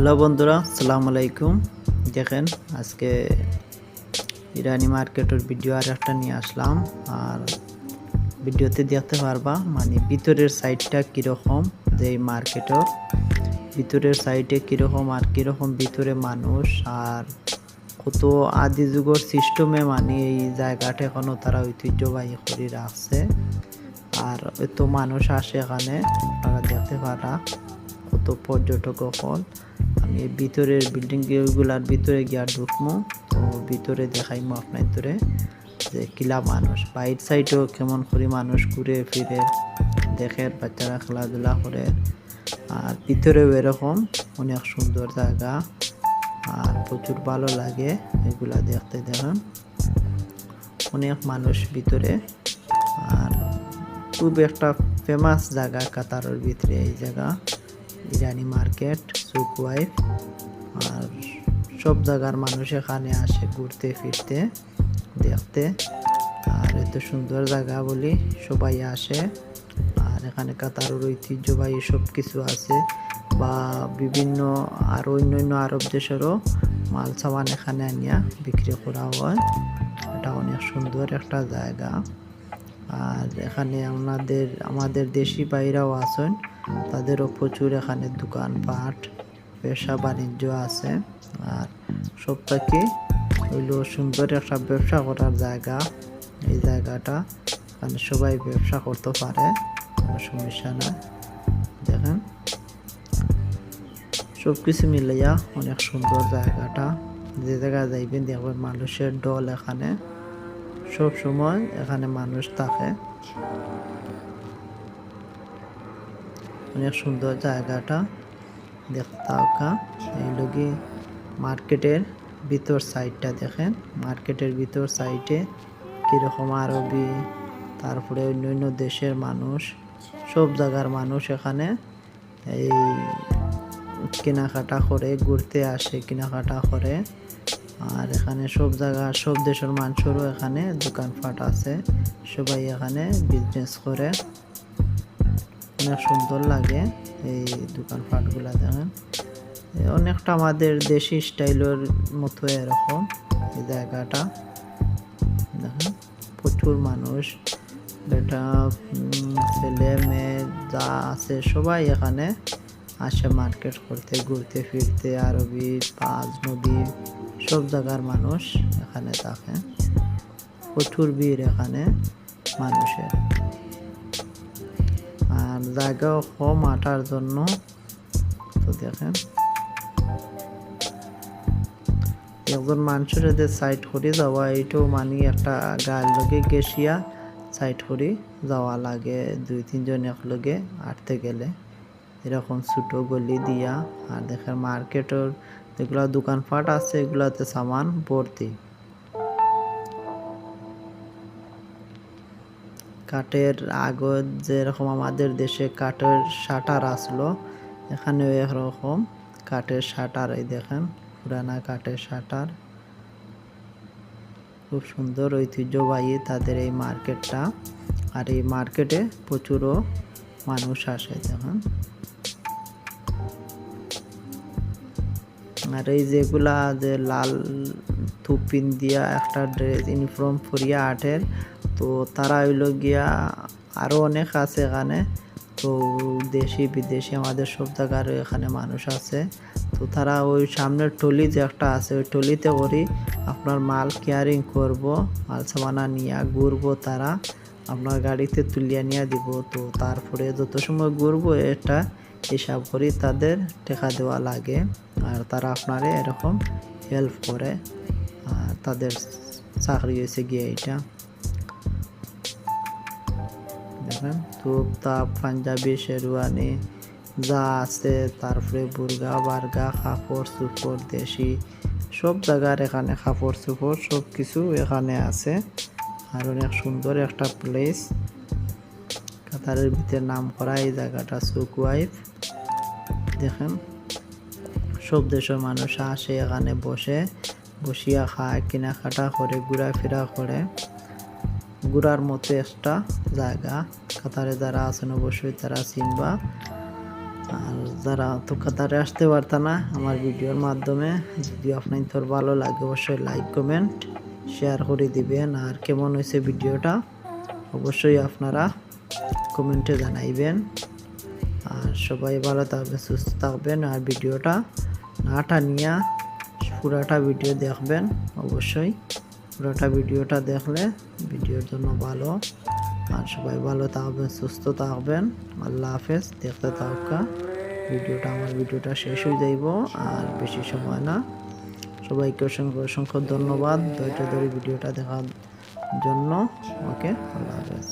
Hello বন্ধুরা সালাম আলাইকুম। দেখেন, আজকে ইরানি মার্কেটের ভিডিও আর একটা নিয়ে আসলাম। আর ভিডিওতে দেখতে পারবা মানে ভিতরের সাইডটা কীরকম যে এই ভিতরের সাইডে কীরকম আর কীরকম ভিতরে মানুষ, আর কত আদি যুগের সিস্টেমে মানে এই জায়গাটা এখনও তারা ঐতিহ্যবাহী করে রাখছে। আর এত মানুষ আসে এখানে, আপনারা দেখতে পারা, কত পর্যটক হল ভিতরের বিল্ডিংগুলার ভিতরে গিয়া ঢুকমো। তো ভিতরে দেখাইমু আপনার ভিতরে যে কিলা মানুষ। বাইর সাইডেও কেমন করে মানুষ ঘুরে ফিরে দেখে, বাচ্চারা খেলাধুলা করে। আর ভিতরেও এরকম অনেক সুন্দর জায়গা। আর প্রচুর ভালো লাগে এগুলা দেখতে, দেখেন। অনেক মানুষ ভিতরে। আর খুব একটা ফেমাস জায়গা কাতারের ভিতরে এই জায়গা। ইরানি মার্কেট সুক ওয়াইফ আর সব জায়গার মানুষ এখানে আসে ঘুরতে, ফিরতে, দেখতে। আর এত সুন্দর জায়গা বলি সবাই আসে। আর এখানে কাতারের ঐতিহ্যবাহী সব কিছু আছে। বা বিভিন্ন আর অন্য অন্য আরব দেশেরও মাল সামান এখানে আনিয়া বিক্রি করা হয়। এটা অনেক সুন্দর একটা জায়গা। আর এখানে আমাদের আমাদের দেশি বাইরাও আছেন। তাদেরও প্রচুর এখানে দোকানপাট ব্যবসা বাণিজ্য আছে। আর সব থেকে হইল সুন্দর একটা ব্যবসা করার জায়গা। এই জায়গাটা এখানে সবাই ব্যবসা করতে পারে, কোনো সমস্যা না দেখেন। সব কিছু মিলাইয়া অনেক সুন্দর জায়গাটা। যে জায়গায় যাইবেন দেখবেন মানুষের দল এখানে। সব সময় এখানে মানুষ থাকে। অনেক সুন্দর জায়গাটা। দেখতে থাকা এই লোকে মার্কেটের ভিতর সাইডটা দেখেন। মার্কেটের ভিতর সাইডে কীরকম আরবি, তারপরে অন্য অন্য দেশের মানুষ, সব জায়গার মানুষ এখানে এই কেনাকাটা করে, ঘুরতে আসে, কেনাকাটা করে। আর এখানে সব জায়গা, সব দেশের মানুষেরও এখানে দোকানপাট আছে। সবাই এখানে বিজনেস করে। অনেক সুন্দর লাগে এই দোকানপাটগুলো দেখেন। অনেকটা আমাদের দেশি স্টাইলের মতো এরকম এই জায়গাটা। দেখেন, প্রচুর মানুষ এটা ছেলে, মেয়ে যা আছে সবাই এখানে আসে মার্কেট করতে, ঘুরতে, ফিরতে, আরবি, পাঁচ, নদী, সব জায়গার মানুষ এখানে থাকে। প্রচুর ভিড় এখানে মানুষের। আর জায়গাও কম হাঁটার জন্য। তো দেখেন। একজন মানুষের যে সাইড করে যাওয়া এইটাও মানে একটা গায়ের লগে গেছিয়া সাইড করে যাওয়া লাগে, দুই তিনজন একলগে আটতে গেলে। এরকম ছোটো গলি দিয়া। আর দেখেন মার্কেটের যেগুলো দোকানপাট আছে, এগুলাতে সামান ভর্তি। কাঠের আগত যেরকম আমাদের দেশে কাঠের শাটার আসলো, এখানেও এরকম কাঠের শাটার, এই দেখেন, পুরানা কাঠের শাটার। খুব সুন্দর ঐতিহ্যবাহী তাদের এই মার্কেটটা, আর এই মার্কেটে প্রচুরও মানুষ আসে, দেখেন। আর এই যেগুলা যে লাল থুপিন দিয়া একটা ড্রেস, ইউনিফর্ম পরিয়া আটের তো তারা হইল গিয়া আরও অনেক আছে এখানে। তো দেশি, বিদেশি আমাদের সব জায়গার এখানে মানুষ আছে। তো তারা ওই সামনের টলি যে একটা আছে, ওই টলিতে করি আপনার মাল কেয়ারিং করব, মাল সামানা নিয়ে ঘুরবো তারা। আপনার গাড়িতে তুলিয়া নিয়ে দিব। তো তারপরে যত সময় ঘুরবো এটা হিসাব করি তাদের টেকা দেওয়া লাগে। আর তারা আপনারে এরকম হেল্প করে। আর তাদের চাকরি হয়েছে গিয়ে এটা দেখেন ধূপ তাপ পাঞ্জাবি, শেরওয়ানি, যা আছে, তারপরে বুর্গা, বার্গা, কাপড়, চুপড়, দেশি, সব জায়গার এখানে কাপড়, চুপড়, সব কিছু এখানে আছে। আর অনেক সুন্দর একটা প্লেস কাতারের ভিতরে নাম করা এই জায়গাটা সুক ওয়াইফ দেখেন, সব দেশের মানুষ আসে, এখানে বসে, বসিয়া খায়, কেনাকাটা করে, ঘোরাফেরা করে। ঘোরার মতো একটা জায়গা। কাতারে যারা আছেন অবশ্যই তারা চিনবা। আর যারা তো কাতারে আসতে পারত না আমার ভিডিওর মাধ্যমে, যদি আপনার তোর ভালো লাগে অবশ্যই লাইক কমেন্ট শেয়ার করে দিবেন। আর কেমন হয়েছে ভিডিওটা অবশ্যই আপনারা কমেন্টে জানাইবেন। আর সবাই ভালো থাকবেন, সুস্থ থাকবেন। আর ভিডিওটা না টানিয়া পুরাটা ভিডিও দেখবেন অবশ্যই। পুরোটা ভিডিওটা দেখলে ভিডিওর জন্য ভালো। আর সবাই ভালো থাকবেন, সুস্থ থাকবেন। আল্লাহ হাফেজ, দেখতে থাকা। ভিডিওটা, আমার ভিডিওটা শেষ হয়ে যাইব, আর বেশি সময় না। সবাইকে অসংখ্য অসংখ্য ধন্যবাদ। ধৈর্য ধরে ভিডিওটা দেখার জন্য। ওকে, আল্লাহ হাফেজ।